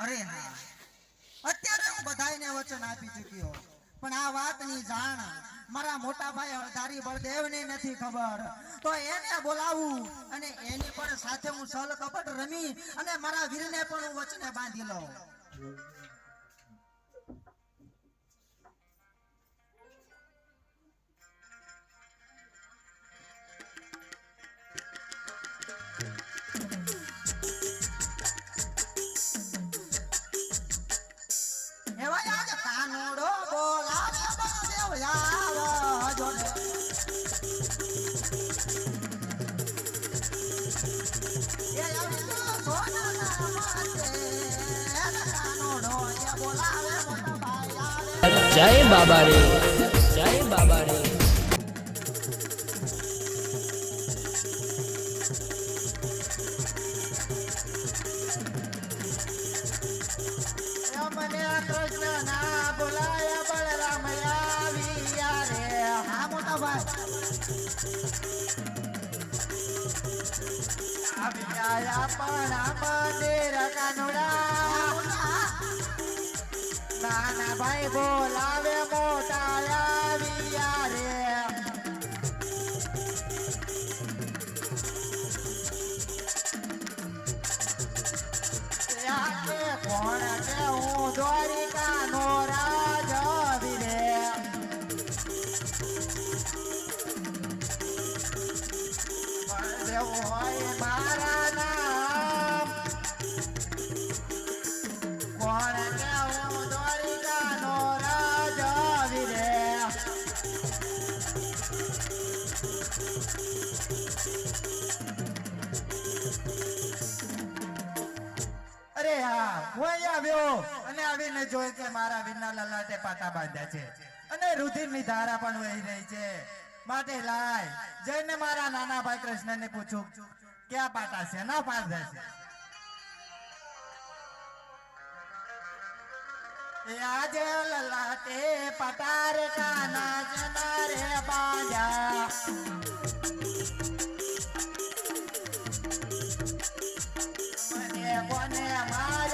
અરે હા. અત્યારે હું બધાને વચન આપી ચૂક્યો પણ આ વાતની જાણ મારા મોટા ભાઈ હળધારી બળદેવને નથી ખબર. તો એને બોલાવું અને એની પણ સાથે હું સલ કપટ રમી અને મારા વીરને પણ હું વચને બાંધી લઉં. જય બાબા રે. જય બાબા રે. મને કૃષ્ણ ના બોલાયા બળરામ આવ્યા રે હા મોટા ભાઈ પણ મંદિર કાનુડા ભાઈ બોલાવે. આવ્યો અને આવીને જોયું કે મારા વીરના લલાટે પાટા બાંધ્યા છે. અને રુધિરની ધારા પણ વહી રહી છે. માટે લાય, જઈને મારા નાના ભાઈ કૃષ્ણને પૂછું, ક્યાં પાટા છે? ના બાંધે છે. આજે લલાટે પટાર કાના જનારે બાંધ્યા મને મને મારા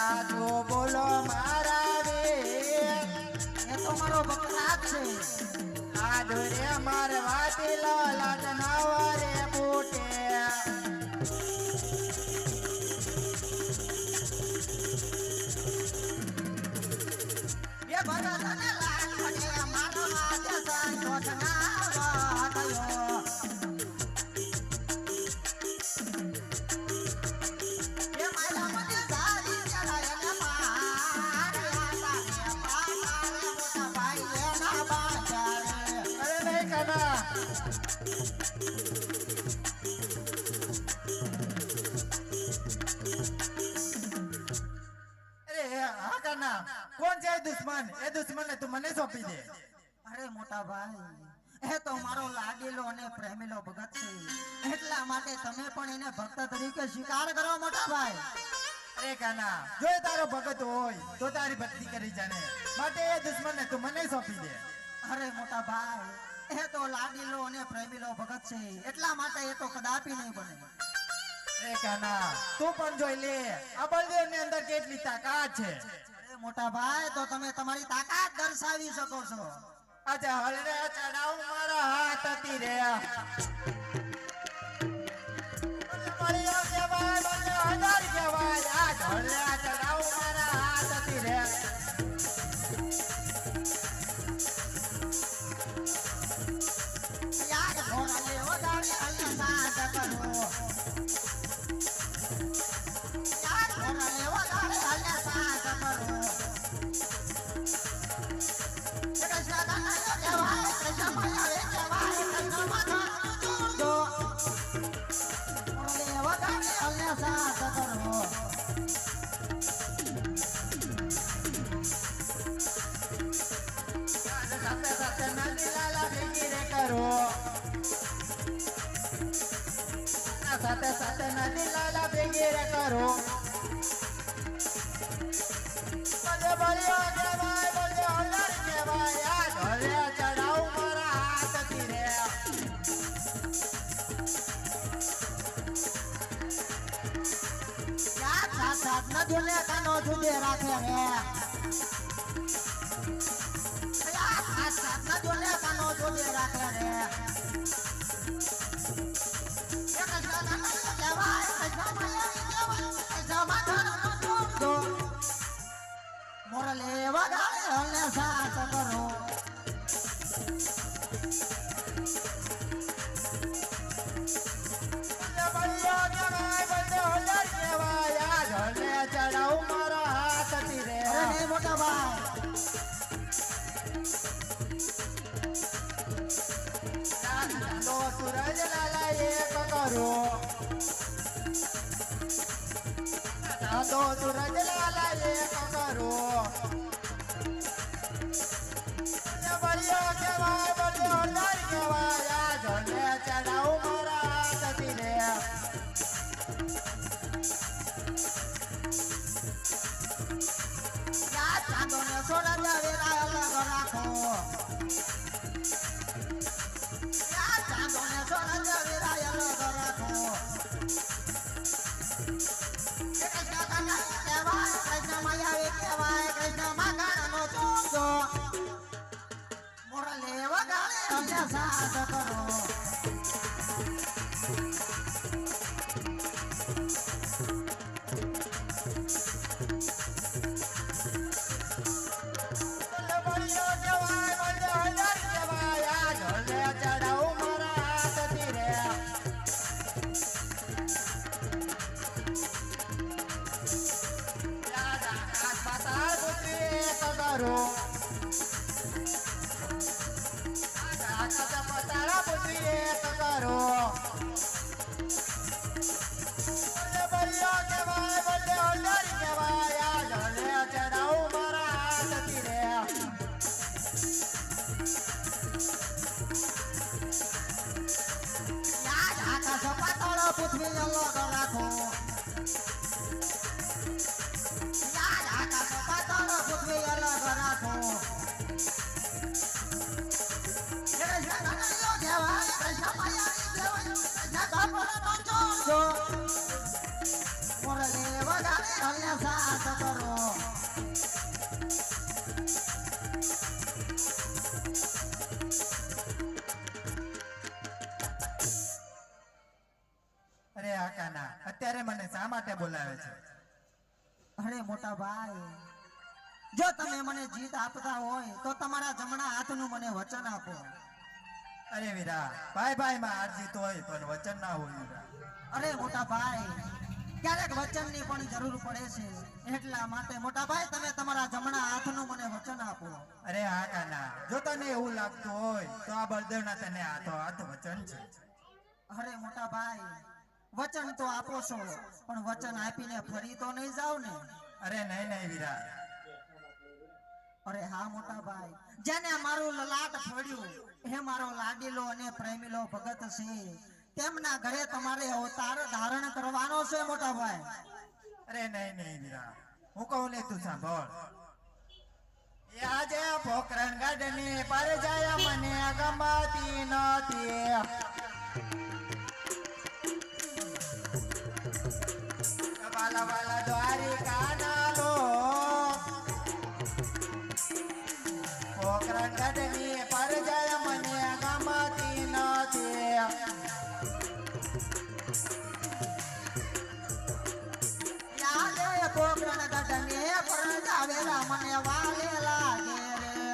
સાચું બોલો મારા રે. એ તો મારો બકરાત છે. સાધુ રે મારવાથી લાલાટ નવારે ફૂટે છે એ દુશ્મન તું મને સોંપી દે. અરે મોટા ભાઈ એ તો મારો લાગેલો અને પ્રેમેલો ભગત છે. એટલા માટે તમે પણ એને ભક્ત તરીકે સ્વીકાર કરો મોટા ભાઈ. અરે કાના જો એ તારો ભગત હોય તો તારી ભક્તિ કરી જાને માટે એ દુશ્મનને તું મને સોંપી દે. અરે મોટા ભાઈ એ તો લાગેલો અને પ્રેમીલો ભગત છે. એટલા માટે એ તો કદાપી નહીં બને. અરે કાના તું પણ જોઈ લે આ બળદેવની અંદર કેટલી તાકાત છે. મોટા ભાઈ, તો તમે તમારી તાકાત દર્શાવી શકો છો. અચ્છા હલરે ચડાવ મારા હાથ હતી રે ફિકર કરો મને બળ્યો કહેવાય મને હલર કહેવાય આ ઢોલે ચડાવ મારા હાથથી રે સાત સાત સાત ન જોલે કાનો જુદે રાખે રે ચાંદલો સૂરજ લાલા એક કરો બળ્યો કહેવાય મને હલર કહેવાય આ ઢોલે ચડાવ મારા હાથથી રે યા ચાંદો ને સોના જાવે રાખો. ચોજો. મુરલી વગાડે હલે સાથ કરો અરે આકાના અત્યારે મને શા માટે બોલાવે છે? અરે મોટા ભાઈ જો તમે મને જીત આપતા હોય તો તમારા જમણા હાથનું મને વચન આપો. અરે વીરા ભાઈ ભાઈ માં હાર જીત હોય પણ વચન ના હોય અરે મોટા ભાઈ ક્યારેક વચનની પણ જરૂર પડે છે. એટલા માટે મોટા ભાઈ તમે તમારા જમણા હાથનું મને વચન આપો. અરે આકાના જો તને એવું લાગતું હોય તો આ બળદેવના તને હાથો હાથ વચન છે. અરે મોટા ભાઈ વચન તો આપો છો પણ વચન આપીને ફરી તો નહીં જાવ ને. અરે નહીં નહીં વીરા. અરે હા મોટા ભાઈ. જેને મારું લલાટ ફળ્યું એ મારો લાડીલો અને પ્રેમીલો ભગત છે. તેમના ઘરે તમારે અવતાર ધારણ કરવાનો છે, મોટા ભાઈ? અરે, નહીં નહીં વીરા હું કહું ને, તું સાંભળ. આજે પોકરણ ગાર્ડનની પર જાય મને ગમતી નથી. વાલા વાલા દ્વારિકા ના લો. પોખરણ ગાર્ડની વાલે લાગે રે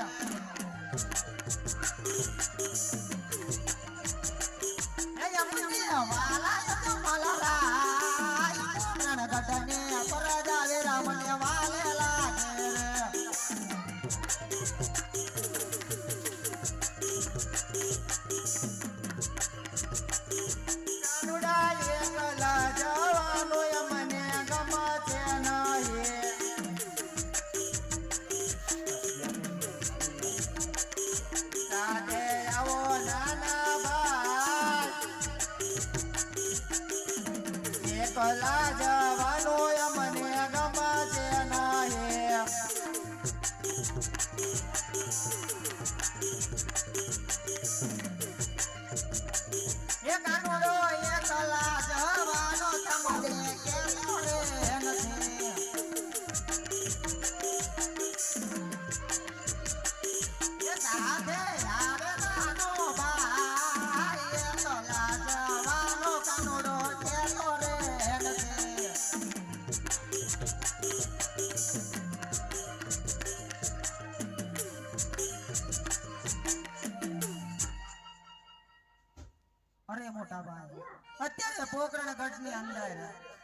અત્યારે પોકરણ ગઢની અંદર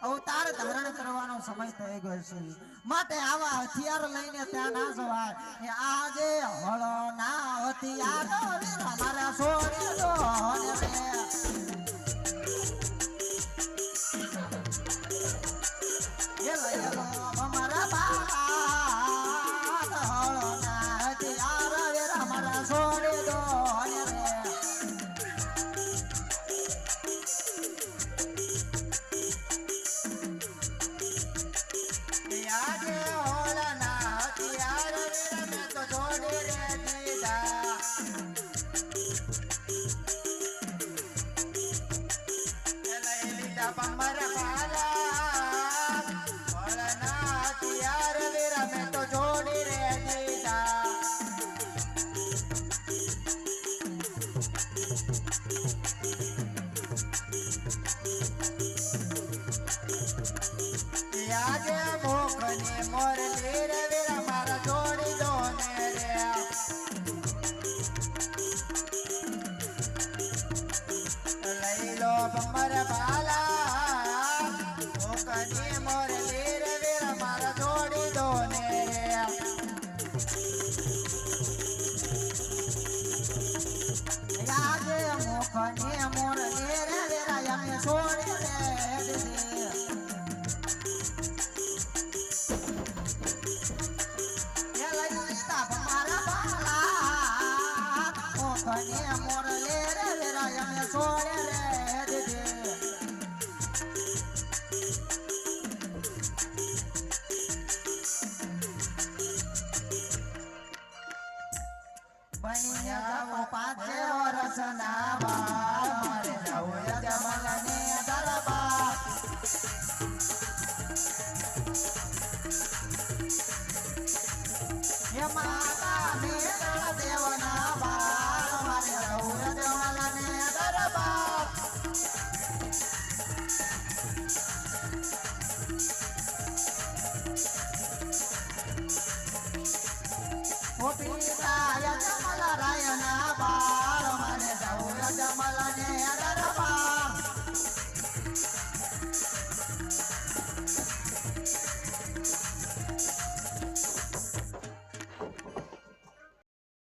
અવતાર ધારણ કરવાનો સમય થઈ ગયો છે. માટે આવા હથિયાર લઈને ત્યાં ના જવાય. કે આજે હળના હથિયારો. મારા છોડી